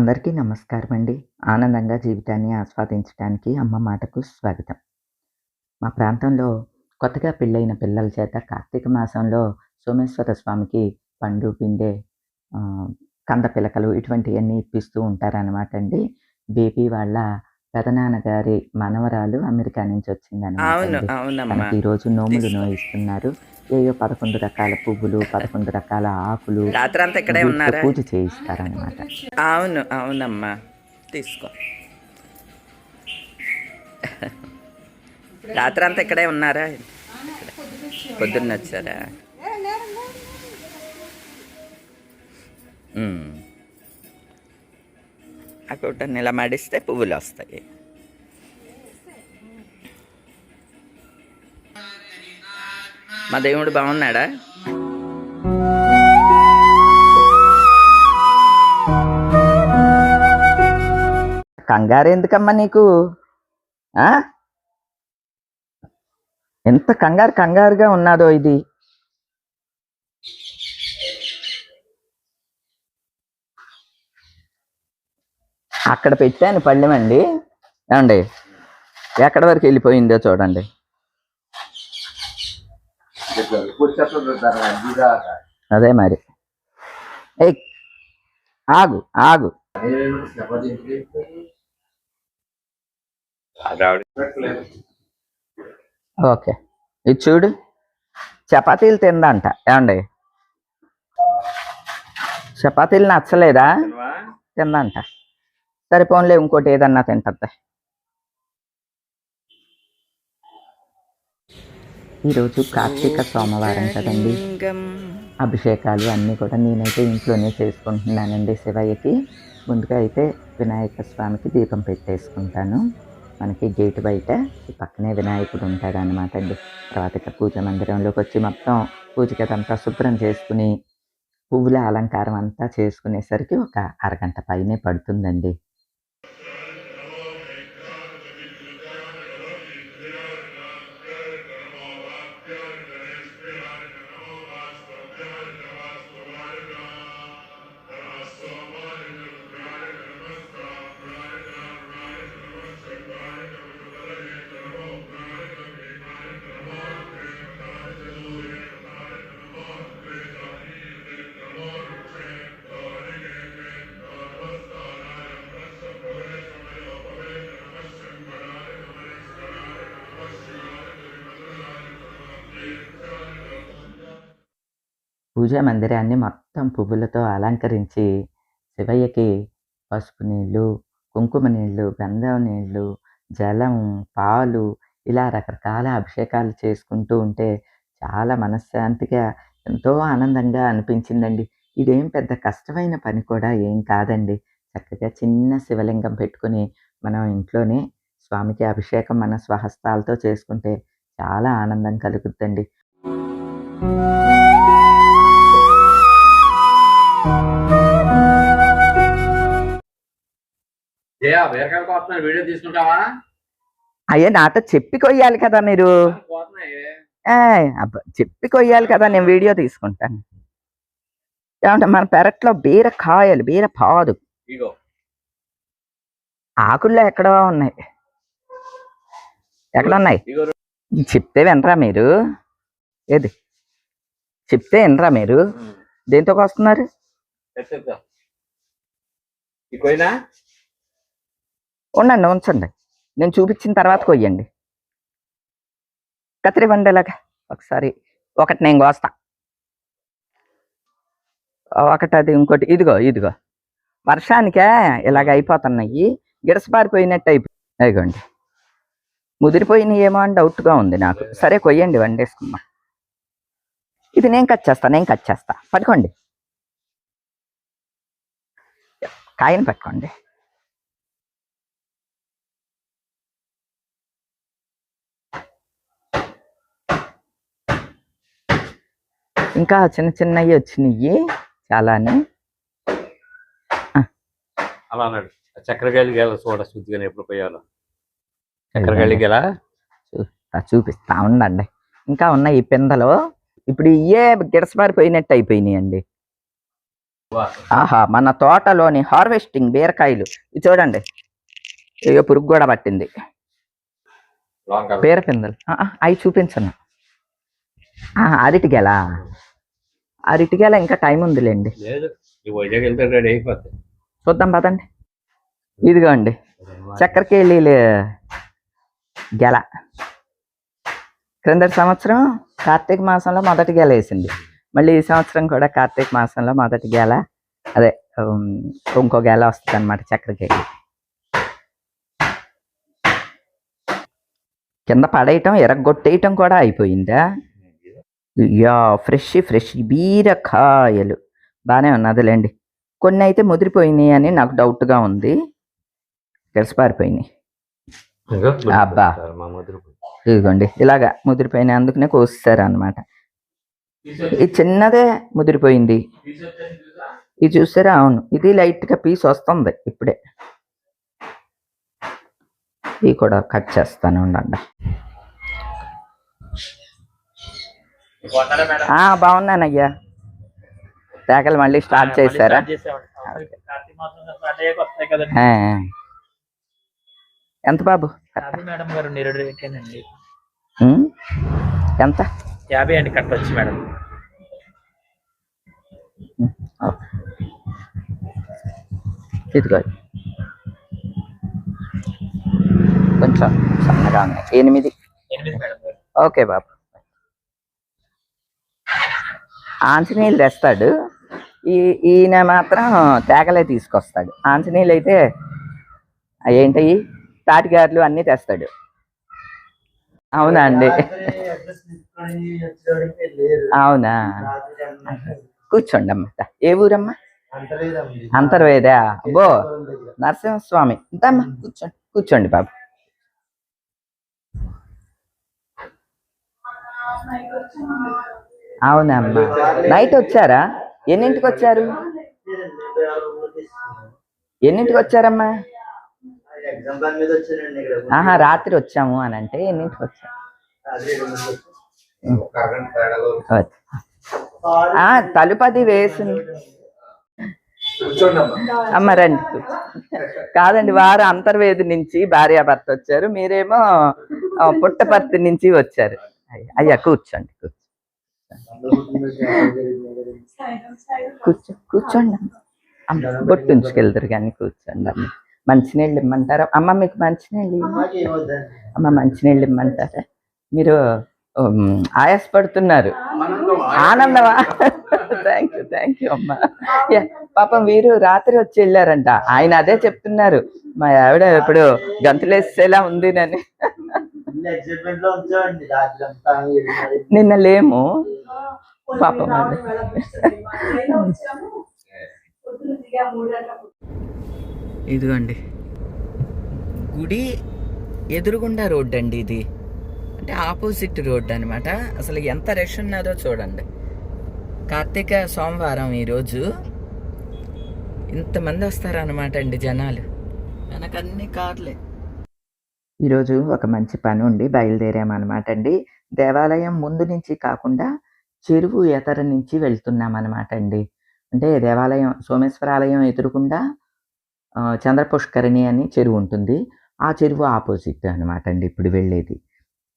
అందరికీ నమస్కారం అండి ఆనందంగా జీవితాన్ని ఆస్వాదించడానికి అమ్మ మాటకు స్వాగతం. మా ప్రాంతంలో కొత్తగా పెళ్ళైన పిల్లల చేత కార్తీక మాసంలో సోమేశ్వర స్వామికి పండు పిండే కంద పిలకలు ఇటువంటివన్నీ ఇప్పిస్తూ ఉంటారనమాట అండి. బేబీ వాళ్ళ పెదనాన్నగారి మనవరాలు అమెరికా నుంచి వచ్చిందనమాట తనకి ఈరోజు నోములు. నోయిస్తున్నారు. ఏయో పదకొండు రకాల పువ్వులు పదకొండు రకాల ఆకులు రాత్రంతా ఇక్కడే ఉన్నారా? పూజ చేయిస్తారనమాట అవును అవునమ్మా. తీసుకో. రాత్రంతా ఇక్కడే ఉన్నారా? పొద్దున్న వచ్చారా? కుట్టని ఇలా మడిస్తే పువ్వులు వస్తాయి. మా దేవుడు బాగున్నాడా? కంగారు ఎందుకమ్మా నీకు? ఆ? ఎంత కంగారు కంగారుగా ఉన్నాదో ఇది. అక్కడ పెట్టాను పళ్ళెమండి ఏమండి? ఎక్కడి వరకు వెళ్ళిపోయిందో చూడండి. అదే మరి. ఆగు ఆగు. ఓకే. ఇది చూడు. చపాతీలు తిందంట. ఏమండి? చపాతీలు నచ్చలేదా? తిందంట. సరే పోన్లే ఇంకోటి ఏదన్నా తింటద్దా. ఈరోజు కార్తీక సోమవారం కదండి. అభిషేకాలు అన్నీ కూడా నేనైతే ఇంట్లోనే చేసుకుంటున్నానండి శివయ్యకి. ముందుగా అయితే వినాయక స్వామికి దీపం పెట్టేసుకుంటాను. మనకి గేట్ బయట ఈ పక్కనే వినాయకుడు ఉంటాడు అనమాట అండి. తర్వాత ఇక పూజ మందిరంలోకి వచ్చి మొత్తం పూజకి అదంతా శుభ్రం చేసుకుని పువ్వుల అలంకారం అంతా చేసుకునేసరికి ఒక అరగంట పైనే పడుతుందండి. పూజా మందిరాన్ని మొత్తం పువ్వులతో అలంకరించి శివయ్యకి పసుపు నీళ్ళు కుంకుమ నీళ్ళు గంధం నీళ్ళు జలం పాలు ఇలా రకరకాల అభిషేకాలు చేసుకుంటూ ఉంటే చాలా మనశ్శాంతిగా ఎంతో ఆనందంగా అనిపించిందండి. ఇదేం పెద్ద కష్టమైన పని కూడా ఏం కాదండి. చక్కగా చిన్న శివలింగం పెట్టుకుని మనం ఇంట్లోనే స్వామికి అభిషేకం మన స్వహస్తాలతో చేసుకుంటే చాలా ఆనందం కలుగుద్దండి. జయా బీరకాయలు కోస్తున్నాను వీడియో తీసుకుంటావా? అయ్యే నాతో చెప్పి కొయ్యాలి కదా మీరు. కోతున్నాయి చెప్పి కొయ్యాలి కదా నేను వీడియో తీసుకుంటాను. ఏమంటే మన పెరట్లో బీర కాయలు బీర పాదు ఇగో. ఆకుల్లో ఎక్కడో ఉన్నాయి. ఎక్కడ ఉన్నాయి? చెప్తే వినరా మీరు? ఏది? చెప్తే వినరా మీరు? దేంతో వస్తున్నారు ఉండండి ఉంచండి. నేను చూపించిన తర్వాత కొయ్యండి. కత్తిరి ఇలాగా ఒకసారి ఒకటి నేను కోస్తా. ఒకటి అది ఇంకోటి. ఇదిగో ఇదిగో. వర్షానికే ఇలాగ అయిపోతున్నాయి. గిడసపారిపోయినట్టు అయిపోయి అయిగోండి ముదిరిపోయినాయి ఏమో అని డౌట్గా ఉంది నాకు. సరే కొయ్యండి వండేసుకుందాం ఇది నేను కట్ చేస్తా నేను కట్ చేస్తా. పట్టుకోండి. కాయని పట్టుకోండి. ఇంకా చిన్న చిన్నవి వచ్చినాయి చాలానే. అలా అన్నాడు చక్కెరకాయలు గెల చూడ శుద్ధిగా ఎప్పుడు పోయాలో చక్కెరకాయలు గెల? చూపిస్తా ఉండండి. ఇంకా ఉన్నాయి ఈ పిందలు. ఇప్పుడు ఇయే గిడసపారిపోయినట్టు అయిపోయినాయండి. ఆహా మన తోటలోని హార్వెస్టింగ్ బీరకాయలు. ఇది చూడండి. ఇక పురుగు కూడా పట్టింది. బీర పిందెలు. అవి చూపించను. ఆ, అరటిగెల ఇంకా టైం ఉందిలేండి. చూద్దాం పదండి. ఇదిగోండి చక్కెరకేళీలు గెల. క్రిందటి సంవత్సరం కార్తీక మాసంలో మొదటి గెల వేసింది. మళ్ళీ ఈ సంవత్సరం కూడా కార్తీక మాసంలో మొదటి గెల. అదే ఇంకో గెల వస్తుంది అనమాట చక్కెరకేళి కింద పడేయటం ఎరగొట్టేయటం కూడా అయిపోయిందా? యా ఫ్రెష్ ఫ్రెష్ బీరకాయలు. బాగానే ఉన్నదిలేండి కొన్ని అయితే ముదిరిపోయినాయి అని నాకు డౌట్గా ఉంది. కలిసిపారిపోయినాయి అబ్బా. ఇదిగోండి ఇలాగా ముదిరిపోయినాయి అందుకనే కోస్తారు అనమాట ఇది చిన్నదే ముదిరిపోయింది. ఇది చూసారా? అవును ఇది లైట్గా పీస్ వస్తుంది ఇప్పుడే. ఇది కూడా కట్ చేస్తాను ఉండండి. ఆ, బాగున్నానయ్యా. తేగలు మళ్ళీ స్టార్ట్ చేశారా. ఎంత బాబు? మేడం గారు నిరుడు రేటేనండి. ఉమ్? ఎంత? యాభై అండి కట్టొచ్చు మేడం. ఇదిగో. కొంచెం సన్నగా ఉన్నాయి. ఎనిమిది. ఎనిమిది మేడం ఓకే బాబు. ఆంజనేయులు తెస్తాడు. ఈ ఈయన మాత్రం తేగలే తీసుకొస్తాడు. ఆంజనేయులు అయితే ఏంటవి తాటిగారులు అన్నీ తెస్తాడు. అవునా అండి అవునా? కూర్చోండి ఏ ఊరమ్మా? అంతర్వేదా? అబ్బో! నరసింహస్వామి. ఇంతమ్మా కూర్చోండి కూర్చోండి బాబు. అవునమ్మా. నైట్ వచ్చారా? ఎన్నింటికి వచ్చారు? ఎన్నింటికి వచ్చారమ్మా? ఆహా రాత్రి వచ్చాము అని అంటే ఎన్నింటికి వచ్చాము ఆ, తలుపది వేసి అమ్మ రండి. కాదండి వారు అంతర్వేది నుంచి భార్యాభర్త వచ్చారు. మీరేమో పుట్టపర్తి నుంచి వచ్చారు. అయ్యా కూర్చోండి. కూర్చో కూర్చోండి అమ్మ. బొట్టు ఉంచుకెళ్తారు కానీ కూర్చోండి అమ్మ. మంచినీళ్ళు ఇమ్మంటారా? అమ్మ మీకు మంచినీళ్ళు అమ్మ మంచినీళ్ళు ఇమ్మంటారా? మీరు ఆయాసపడుతున్నారు. ఆనందమా? థ్యాంక్ యూ థ్యాంక్ యూ అమ్మా. పాపం వీరు రాత్రి వచ్చి వెళ్ళారంట. ఆయన అదే చెప్తున్నారు. మా ఆవిడ ఇప్పుడు గంతులేసేలా ఉంది నని నిన్న లేము. పాపం. ఇదిగోండి. గుడి ఎదురుగుండా రోడ్ అండి ఇది. అంటే ఆపోజిట్ రోడ్ అన్నమాట. అసలు ఎంత రష్ ఉన్నదో చూడండి. కార్తీక సోమవారం ఈరోజు ఇంతమంది వస్తారనమాట అండి జనాలు. వెనకన్ని కార్లే. ఈరోజు ఒక మంచి పని ఉండి బయలుదేరామన్నమాట అండి. దేవాలయం ముందు నుంచి కాకుండా చెరువు ఎతర నుంచి వెళ్తున్నాం అనమాట అండి. అంటే దేవాలయం సోమేశ్వరాలయం ఎదురుకుండా చంద్రపుష్కరిణి అని చెరువు ఉంటుంది. ఆ చెరువు ఆపోజిట్ అనమాట అండి ఇప్పుడు వెళ్ళేది.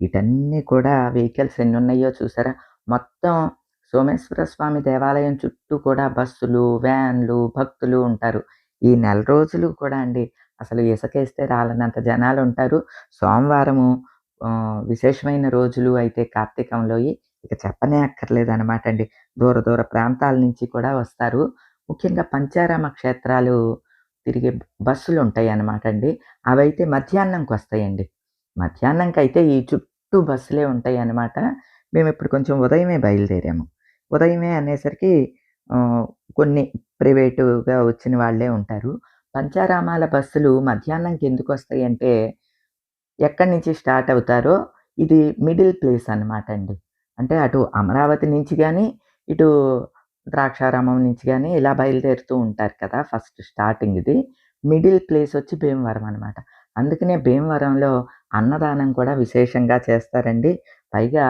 ఇటన్నీ కూడా వెహికల్స్ ఎన్ని ఉన్నాయో చూసారా? మొత్తం సోమేశ్వర స్వామి దేవాలయం చుట్టూ కూడా బస్సులు వ్యాన్లు భక్తులు ఉంటారు. ఈ నెల రోజులు కూడా అండి అసలు ఇసుకేస్తే రాలనంత జనాలు ఉంటారు సోమవారము విశేషమైన రోజులు అయితే కార్తీకంలో ఇక చెప్పనే అక్కర్లేదు అనమాట అండి. దూర దూర ప్రాంతాల నుంచి కూడా వస్తారు. ముఖ్యంగా పంచారామ క్షేత్రాలు తిరిగే బస్సులు ఉంటాయి అన్నమాట అండి. అవైతే మధ్యాహ్నంకి వస్తాయండి. మధ్యాహ్నంకి అయితే ఈ చుట్టూ బస్సులే ఉంటాయి అన్నమాట మేము ఇప్పుడు కొంచెం ఉదయమే బయలుదేరాము. ఉదయమే అనేసరికి కొన్ని ప్రైవేటుగా వచ్చిన వాళ్ళే ఉంటారు. పంచారామాల బస్సులు మధ్యాహ్నంకి ఎందుకు వస్తాయి అంటే ఎక్కడి నుంచి స్టార్ట్ అవుతారో ఇది మిడిల్ ప్లేస్ అన్నమాట అండి. అంటే అటు అమరావతి నుంచి కానీ ఇటు ద్రాక్షారామం నుంచి కానీ ఇలా బయలుదేరుతూ ఉంటారు కదా ఫస్ట్ స్టార్టింగ్ ఇది. మిడిల్ ప్లేస్ వచ్చి భీమవరం అనమాట అందుకనే భీమవరంలో అన్నదానం కూడా విశేషంగా చేస్తారండి. పైగా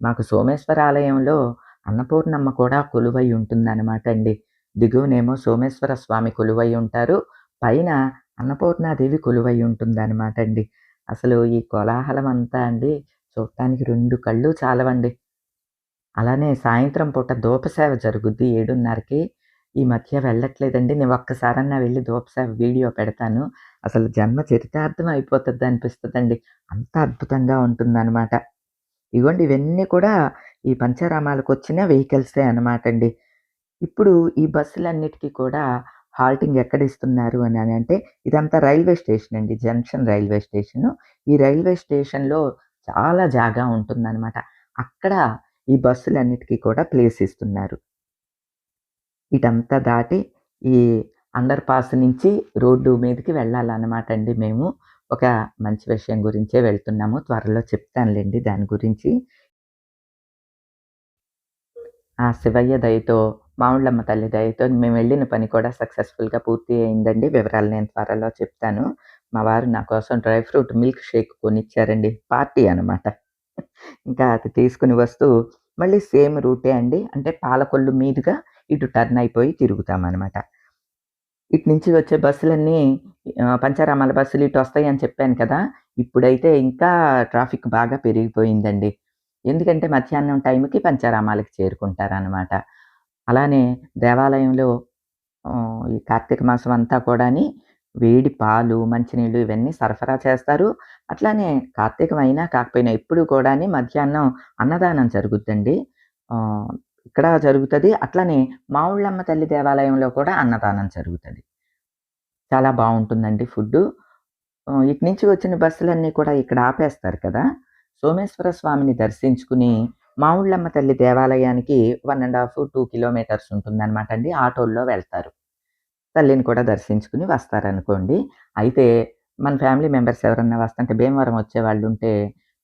మాకు సోమేశ్వర ఆలయంలో అన్నపూర్ణమ్మ కూడా కొలువై ఉంటుందన్నమాట అండి. దిగువనేమో సోమేశ్వర స్వామి కొలువై ఉంటారు. పైన అన్నపూర్ణాదేవి కొలువై ఉంటుందన్నమాట అండి. అసలు ఈ కోలాహలం అంతా అండి చూడటానికి రెండు కళ్ళు చాలవండి. అలానే సాయంత్రం పూట దూపసేవ జరుగుద్ది ఏడున్నరకి. ఈ మధ్య వెళ్ళట్లేదండి. నేను ఒక్కసారన్నా వెళ్ళి దూపసేవ వీడియో పెడతాను. అసలు జన్మ చరితార్థం అయిపోతుంది అనిపిస్తుందండి. అంత అద్భుతంగా ఉంటుందన్నమాట. ఇగోండి ఇవన్నీ కూడా ఈ పంచారామాలకు వచ్చిన వెహికల్సే అనమాట అండి. ఇప్పుడు ఈ బస్సులన్నిటికీ కూడా హాల్టింగ్ ఎక్కడ ఇస్తున్నారు అని అని అంటే ఇదంతా రైల్వే స్టేషన్ అండి జంక్షన్ రైల్వే స్టేషన్. ఈ రైల్వే స్టేషన్లో చాలా జాగా ఉంటుందన్నమాట. అక్కడ ఈ బస్సులన్నిటికీ కూడా ప్లేస్ ఇస్తున్నారు. ఇటంతా దాటి ఈ అండర్ పాస్ నుంచి రోడ్డు మీదకి వెళ్ళాలన్నమాట అండి మేము. ఒక మంచి విషయం గురించే వెళ్తున్నాము. త్వరలో చెప్తానులేండి దాని గురించి. ఆ శివయ్య దయతో మామిళ్ళమ్మ తల్లి దయతో మేము వెళ్ళిన పని కూడా సక్సెస్ఫుల్గా పూర్తి అయిందండి. వివరాలు నేను త్వరలో చెప్తాను. మా వారు నా కోసం డ్రై ఫ్రూట్ మిల్క్ షేక్ కొనిచ్చారండి. పార్టీ అనమాట. ఇంకా అది తీసుకుని వస్తూ మళ్ళీ సేమ్ రూటే అండి. అంటే పాలకొల్లు మీదుగా ఇటు టర్న్ అయిపోయి తిరుగుతామన్నమాట ఇటు నుంచి వచ్చే బస్సులన్నీ పంచారామాల బస్సులు ఇటు వస్తాయి అని చెప్పాను కదా. ఇప్పుడైతే ఇంకా ట్రాఫిక్ బాగా పెరిగిపోయిందండి. ఎందుకంటే మధ్యాహ్నం టైంకి పంచారామాలకు చేరుకుంటారనమాట. అలానే దేవాలయంలో ఈ కార్తీక మాసం అంతా కూడాని వేడి పాలు మంచినీళ్ళు ఇవన్నీ సరఫరా చేస్తారు. అట్లానే కార్తీకం అయినా కాకపోయినా ఎప్పుడు కూడాని మధ్యాహ్నం అన్నదానం జరుగుద్దండి. ఇక్కడ జరుగుతుంది. అట్లానే మావుళ్ళమ్మ తల్లి దేవాలయంలో కూడా అన్నదానం జరుగుతుంది. చాలా బాగుంటుందండి ఫుడ్ ఇటు నుంచి వచ్చిన బస్సులన్నీ కూడా ఇక్కడ ఆపేస్తారు కదా. సోమేశ్వర స్వామిని దర్శించుకుని మావుళ్ళమ్మ తల్లి దేవాలయానికి one and half two kilometres ఉంటుందన్నమాట అండి. ఆటోల్లో వెళ్తారు. తల్లిని కూడా దర్శించుకుని వస్తారనుకోండి. అయితే మన ఫ్యామిలీ మెంబర్స్ ఎవరన్నా వస్తుంటే భీమవరం వచ్చే వాళ్ళు ఉంటే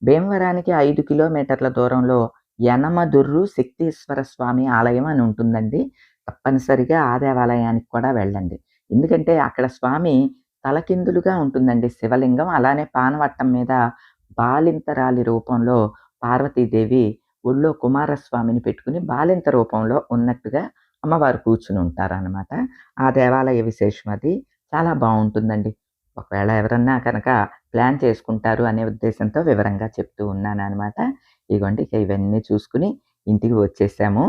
భీమవరానికి ఐదు కిలోమీటర్ల దూరంలో యనమదుర్రు శక్తీశ్వర స్వామి ఆలయం అని ఉంటుందండి. తప్పనిసరిగా ఆ దేవాలయానికి కూడా వెళ్ళండి. ఎందుకంటే అక్కడ స్వామి తలకిందులుగా ఉంటుందండి. శివలింగం అలానే పానవట్టం మీద బాలింతరాలి రూపంలో పార్వతీదేవి ఒళ్ళో కుమారస్వామిని పెట్టుకుని బాలింత రూపంలో ఉన్నట్టుగా అమ్మవారు కూర్చుని ఉంటారనమాట ఆ దేవాలయ విశేషం అది. చాలా బాగుంటుందండి. ఒకవేళ ఎవరన్నా కనుక ప్లాన్ చేసుకుంటారు అనే ఉద్దేశంతో వివరంగా చెప్తూ ఉన్నాను అనమాట ఇదిగోండి ఇక ఇవన్నీ చూసుకుని ఇంటికి వచ్చేసాము.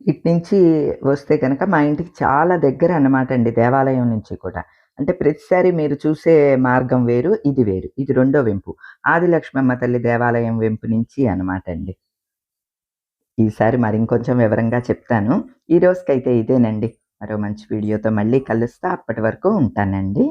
ఇటు నుంచి వస్తే కనుక మా ఇంటికి చాలా దగ్గర అన్నమాట అండి దేవాలయం నుంచి కూడా. అంటే ప్రతిసారి మీరు చూసే మార్గం వేరు ఇది వేరు. ఇది రెండో వెంపు. ఆదిలక్ష్మమ్మ తల్లి దేవాలయం వెంపు నుంచి అనమాట అండి. ఈసారి మరి ఇంకొంచెం వివరంగా చెప్తాను. ఈ రోజుకైతే ఇదేనండి. మరో మంచి వీడియోతో మళ్ళీ కలుస్తా. అప్పటి వరకు ఉంటానండి.